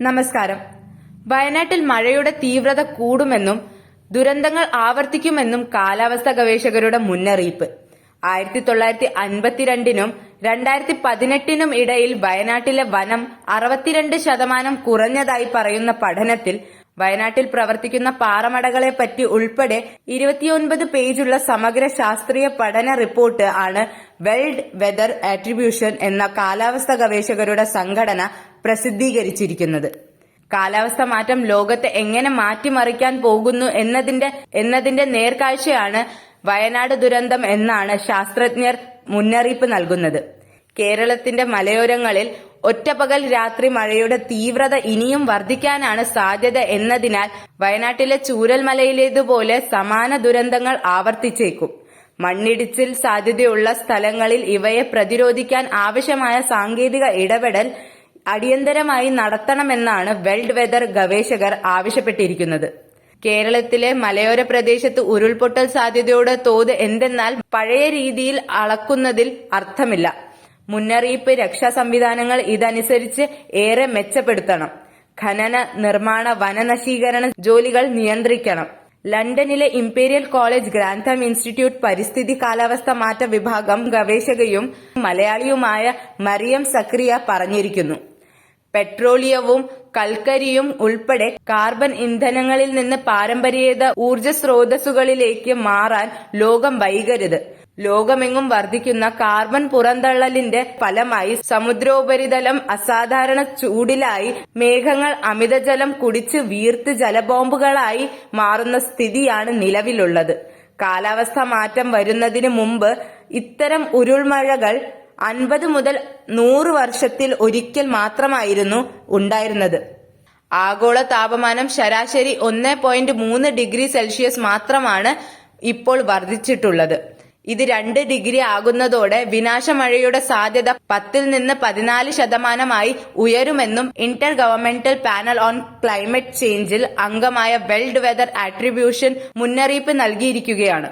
നമസ്കാരം. വയനാട്ടിൽ മഴയുടെ തീവ്രത കൂടുമെന്നും ദുരന്തങ്ങൾ ആവർത്തിക്കുമെന്നും കാലാവസ്ഥാ ഗവേഷകരുടെ മുന്നറിയിപ്പ്. ആയിരത്തി തൊള്ളായിരത്തി അൻപത്തിരണ്ടിനും രണ്ടായിരത്തി പതിനെട്ടിനും ഇടയിൽ വയനാട്ടിലെ വനം അറുപത്തിരണ്ട് ശതമാനം കുറഞ്ഞതായി പറയുന്ന പഠനത്തിൽ വയനാട്ടിൽ പ്രവർത്തിക്കുന്ന പാറമടകളെ പറ്റി ഉൾപ്പെടെ ഇരുപത്തിയൊൻപത് പേജുള്ള സമഗ്ര ശാസ്ത്രീയ പഠന റിപ്പോർട്ട് ആണ് വേൾഡ് വെതർ ആട്രിബ്യൂഷൻ എന്ന കാലാവസ്ഥാ ഗവേഷകരുടെ സംഘടന പ്രസിദ്ധീകരിച്ചിരിക്കുന്നത്. കാലാവസ്ഥ മാറ്റം ലോകത്തെ എങ്ങനെ മാറ്റിമറിക്കാൻ പോകുന്നു എന്നതിന്റെ എന്നതിന്റെ നേർക്കാഴ്ചയാണ് വയനാട് ദുരന്തം എന്നാണ് ശാസ്ത്രജ്ഞർ മുന്നറിയിപ്പ് നൽകുന്നത്. കേരളത്തിന്റെ മലയോരങ്ങളിൽ ഒറ്റപ്പകൽ രാത്രി മഴയുടെ തീവ്രത ഇനിയും വർദ്ധിക്കാനാണ് സാധ്യത എന്നതിനാൽ വയനാട്ടിലെ ചൂരൽമലയിലേതുപോലെ സമാന ദുരന്തങ്ങൾ ആവർത്തിച്ചേക്കും. മണ്ണിടിച്ചിൽ സാധ്യതയുള്ള സ്ഥലങ്ങളിൽ ഇവയെ പ്രതിരോധിക്കാൻ ആവശ്യമായ സാങ്കേതിക ഇടപെടൽ അടിയന്തരമായി നടത്തണമെന്നാണ് വേൾഡ് വെതർ ഗവേഷകർ ആവശ്യപ്പെട്ടിരിക്കുന്നത്. കേരളത്തിലെ മലയോര പ്രദേശത്ത് ഉരുൾപൊട്ടൽ സാധ്യതയുടെ തോത് എന്തെന്നാൽ പഴയ രീതിയിൽ അളക്കുന്നതിൽ അർത്ഥമില്ല. മുന്നറിയിപ്പ് രക്ഷാ സംവിധാനങ്ങൾ ഇതനുസരിച്ച് ഏറെ മെച്ചപ്പെടുത്തണം. ഖനന നിർമ്മാണ വനനശീകരണ ജോലികൾ നിയന്ത്രിക്കണം. ലണ്ടനിലെ ഇംപീരിയൽ കോളേജ് ഗ്രാൻഥം ഇൻസ്റ്റിറ്റ്യൂട്ട് പരിസ്ഥിതി കാലാവസ്ഥ മാറ്റ വിഭാഗം ഗവേഷകയും മലയാളിയുമായ മറിയം സക്രിയ പറഞ്ഞിരിക്കുന്നു. പെട്രോളിയവും കൽക്കരിയും ഉൾപ്പെടെ കാർബൺ ഇന്ധനങ്ങളിൽ നിന്ന് പാരമ്പര്യേത ഊർജ സ്രോതസ്സുകളിലേക്ക് മാറാൻ ലോകം വൈകരുത്. ലോകമെങ്ങും വർദ്ധിക്കുന്ന കാർബൺ പുറന്തള്ളലിന്റെ ഫലമായി സമുദ്രോപരിതലം അസാധാരണ ചൂടിലായി മേഘങ്ങൾ അമിതജലം കുടിച്ച് വീർത്ത് ജലബോംബുകളായി മാറുന്ന സ്ഥിതിയാണ് നിലവിലുള്ളത്. കാലാവസ്ഥ മാറ്റം വരുന്നതിന് മുമ്പ് ഇത്തരം ഉരുൾമഴകൾ അൻപത് മുതൽ നൂറ് വർഷത്തിൽ ഒരിക്കൽ മാത്രമായിരുന്നു ഉണ്ടായിരുന്നത്. ആഗോള താപമാനം ശരാശരി ഒന്ന് പോയിന്റ് മൂന്ന് ഡിഗ്രി സെൽഷ്യസ് മാത്രമാണ് ഇപ്പോൾ വർദ്ധിച്ചിട്ടുള്ളത്. ഇത് രണ്ട് ഡിഗ്രി ആകുന്നതോടെ വിനാശമഴയുടെ സാധ്യത പത്തിൽ നിന്ന് പതിനാല് ശതമാനമായി ഉയരുമെന്നും inter governmental panel on climate ചേഞ്ചിൽ അംഗമായ വേൾഡ് വെതർ ആട്രിബ്യൂഷൻ മുന്നറിയിപ്പ് നൽകിയിരിക്കുകയാണ്.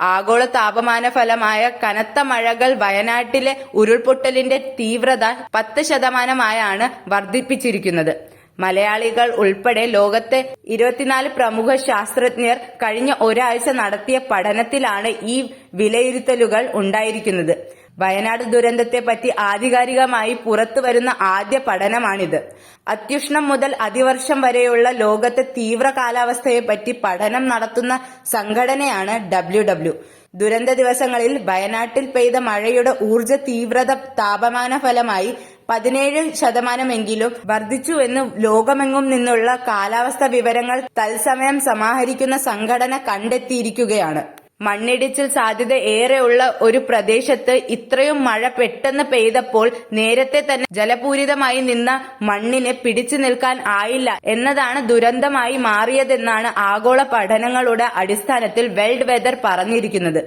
ആഗോള താപമാന ഫലമായ കനത്ത മഴകൾ വയനാട്ടിലെ ഉരുൾപൊട്ടലിന്റെ തീവ്രത പത്ത് ശതമാനമായാണ് വർദ്ധിപ്പിച്ചിരിക്കുന്നത്. മലയാളികൾ ഉൾപ്പെടെ ലോകത്തെ ഇരുപത്തിനാല് പ്രമുഖ ശാസ്ത്രജ്ഞർ കഴിഞ്ഞ ഒരാഴ്ച നടത്തിയ പഠനത്തിലാണ് ഈ വിലയിരുത്തലുകൾ ഉണ്ടായിരിക്കുന്നത്. വയനാട് ദുരന്തത്തെ പറ്റി ആധികാരികമായി പുറത്തു വരുന്ന ആദ്യ പഠനമാണിത്. അത്യുഷ്ണം മുതൽ അതിവർഷം വരെയുള്ള ലോകത്തെ തീവ്ര കാലാവസ്ഥയെപ്പറ്റി പഠനം നടത്തുന്ന സംഘടനയാണ് ഡബ്ല്യു ഡബ്ല്യു. ദുരന്ത ദിവസങ്ങളിൽ വയനാട്ടിൽ പെയ്ത മഴയുടെ ഊർജ തീവ്രത താപമാന ഫലമായി പതിനേഴ് ശതമാനമെങ്കിലും വർദ്ധിച്ചുവെന്ന് ലോകമെങ്ങും നിന്നുള്ള കാലാവസ്ഥ വിവരങ്ങൾ തത്സമയം സമാഹരിക്കുന്ന സംഘടന കണ്ടെത്തിയിരിക്കുകയാണ്. മണ്ണിടിച്ചിൽ സാധ്യത ഏറെയുള്ള ഒരു പ്രദേശത്ത് ഇത്രയും മഴ പെട്ടെന്ന് പെയ്തപ്പോൾ നേരത്തെ തന്നെ ജലപൂരിതമായി നിന്ന മണ്ണിനെ പിടിച്ചു നിൽക്കാൻ ആയില്ല എന്നതാണ് ദുരന്തമായി മാറിയതെന്നാണ് ആഗോള പഠനങ്ങളുടെ അടിസ്ഥാനത്തിൽ വേൾഡ് വെതർ പറഞ്ഞിരിക്കുന്നത്.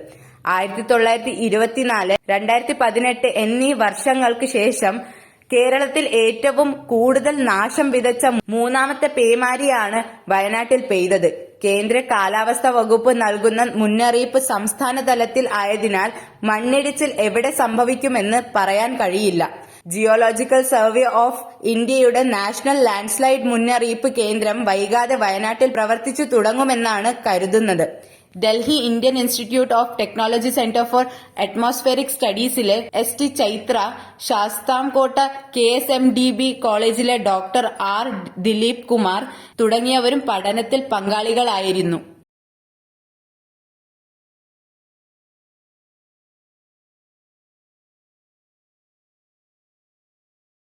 ആയിരത്തി തൊള്ളായിരത്തി ഇരുപത്തിനാല് രണ്ടായിരത്തി പതിനെട്ട് എന്നീ വർഷങ്ങൾക്ക് ശേഷം കേരളത്തിൽ ഏറ്റവും കൂടുതൽ നാശം വിതച്ച മൂന്നാമത്തെ പേമാരിയാണ് വയനാട്ടിൽ പെയ്തത്. കേന്ദ്ര കാലാവസ്ഥ വകുപ്പ് നൽകുന്ന മുന്നറിയിപ്പ് സംസ്ഥാന തലത്തിൽ ആയതിനാൽ മണ്ണിടിച്ചിൽ എവിടെ സംഭവിക്കുമെന്ന് പറയാൻ കഴിയില്ല. ജിയോളജിക്കൽ സർവേ ഓഫ് ഇന്ത്യയുടെ നാഷണൽ ലാൻഡ്സ്ലൈഡ് മുന്നറിയിപ്പ് കേന്ദ്രം വൈകാതെ വയനാട്ടിൽ പ്രവർത്തിച്ചു തുടങ്ങുമെന്നാണ് കരുതുന്നത്. Delhi Indian institute of technology centre for atmospheric സ്റ്റഡീസിലെ S T Chaithra Sasthamkotta K S M D B കോളേജിലെ ഡോക്ടർ ആർ ദിലീപ് കുമാർ തുടങ്ങിയവരും പഠനത്തിൽ പങ്കാളികളായിരുന്നു.